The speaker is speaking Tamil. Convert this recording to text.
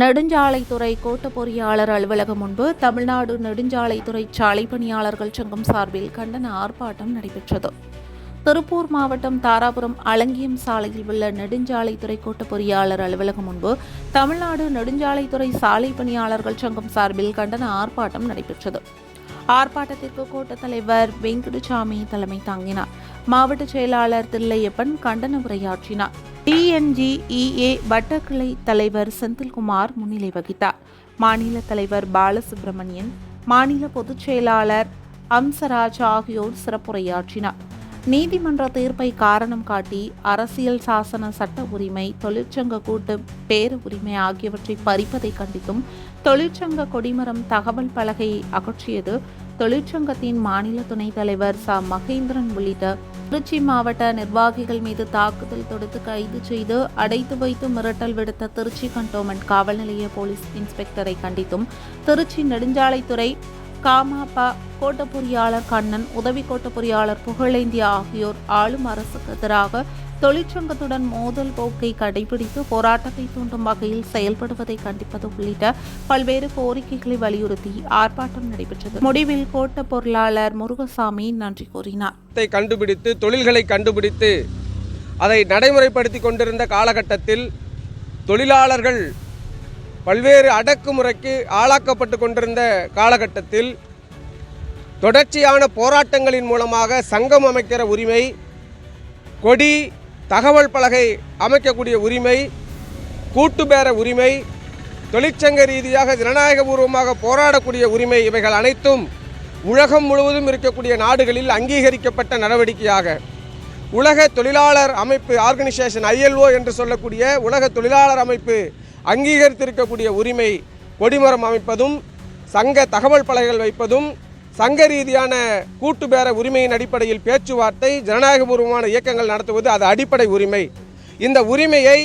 நெடுஞ்சாலைத்துறை கோட்ட பொறியாளர் அலுவலகம் முன்பு தமிழ்நாடு நெடுஞ்சாலைத்துறை சாலை பணியாளர்கள் சங்கம் சார்பில் கண்டன ஆர்ப்பாட்டம் நடைபெற்றது. திருப்பூர் மாவட்டம் தாராபுரம் அலங்கியம் சாலையில் உள்ள நெடுஞ்சாலைத்துறை கோட்ட பொறியாளர் அலுவலகம் முன்பு தமிழ்நாடு நெடுஞ்சாலைத்துறை சாலை பணியாளர்கள் சங்கம் சார்பில் கண்டன ஆர்ப்பாட்டம் நடைபெற்றது. ஆர்ப்பாட்டத்திற்கு கோட்ட தலைவர் வெங்கடசாமி தலைமை தாங்கினார். மாவட்ட செயலாளர் தில்லையப்பன் கண்டன உரையாற்றினார். டிஎன்ஜிஇஏ வட்டக்கிளை தலைவர் செந்தில்குமார் முன்னிலை வகித்தார் மாநில தலைவர் பாலசுப்ரமணியன் மாநில பொதுச் செயலாளர் அம்சராஜ் ஆகியோர் சிறப்புரையாற்றினார். நீதிமன்ற தீர்ப்பை காரணம் காட்டி அரசியல் சாசன சட்ட உரிமை தொழிற்சங்க கூட்டு பேர உரிமை ஆகியவற்றை பறிப்பதை கண்டித்தும் தொழிற்சங்க கொடிமரம் தகவல் பலகையை அகற்றியது தொழிற்சங்கத்தின் மாநில துணைத் தலைவர் ச. மகேந்திரன் உள்ளிட்ட திருச்சி மாவட்ட நிர்வாகிகள் மீது தாக்குதல் தொடுத்து கைது செய்து அடைத்து வைத்து மிரட்டல் விடுத்த திருச்சி கண்டோன்மெண்ட் காவல் நிலைய போலீஸ் இன்ஸ்பெக்டரை கண்டித்தும் திருச்சி நெடுஞ்சாலைத்துறை காமாபா கோட்ட பொறியாளர் கண்ணன் உதவி கோட்ட பொறியாளர் புகழேந்தி ஆகியோர் ஆளும் அரசுக்கு எதிராக தொழிற்சங்கத்துடன் மோதல் போக்கை கடைபிடித்து போராட்டத்தை தூண்டும் வகையில் செயல்படுவதை கண்டிப்பது உள்ளிட்ட பல்வேறு கோரிக்கைகளை வலியுறுத்தி ஆர்ப்பாட்டம் நடைபெற்றது. முடிவில் கோட்ட பொருளாளர் முருகசாமி நன்றி கூறினார். கண்டுபிடித்து தொழில்களை கண்டுபிடித்து அதை நடைமுறைப்படுத்தி கொண்டிருந்த காலகட்டத்தில் தொழிலாளர்கள் பல்வேறு அடக்குமுறைக்கு ஆளாக்கப்பட்டு கொண்டிருந்த காலகட்டத்தில் தொடர்ச்சியான போராட்டங்களின் மூலமாக சங்கம் அமைக்கிற உரிமை கொடி தகவல் பலகை அமைக்கக்கூடிய உரிமை கூட்டுபேர உரிமை தொழிற்சங்க ரீதியாக ஜனநாயகபூர்வமாக போராடக்கூடிய உரிமை இவைகள் அனைத்தும் உலகம் முழுவதும் இருக்கக்கூடிய நாடுகளில் அங்கீகரிக்கப்பட்ட நடவடிக்கையாக. உலக தொழிலாளர் அமைப்பு ஆர்கனைசேஷன் ஐஎல்ஓ என்று சொல்லக்கூடிய உலக தொழிலாளர் அமைப்பு அங்கீகரித்திருக்கக்கூடிய உரிமை கொடிமரம் அமைப்பதும் சங்க தகவல் பலகைகள் வைப்பதும் சங்க ரீதியான கூட்டுபேர உரிமையின் அடிப்படையில் பேச்சுவார்த்தை ஜனநாயகபூர்வமான இயக்கங்கள் நடத்துவது அது அடிப்படை உரிமை. இந்த உரிமையை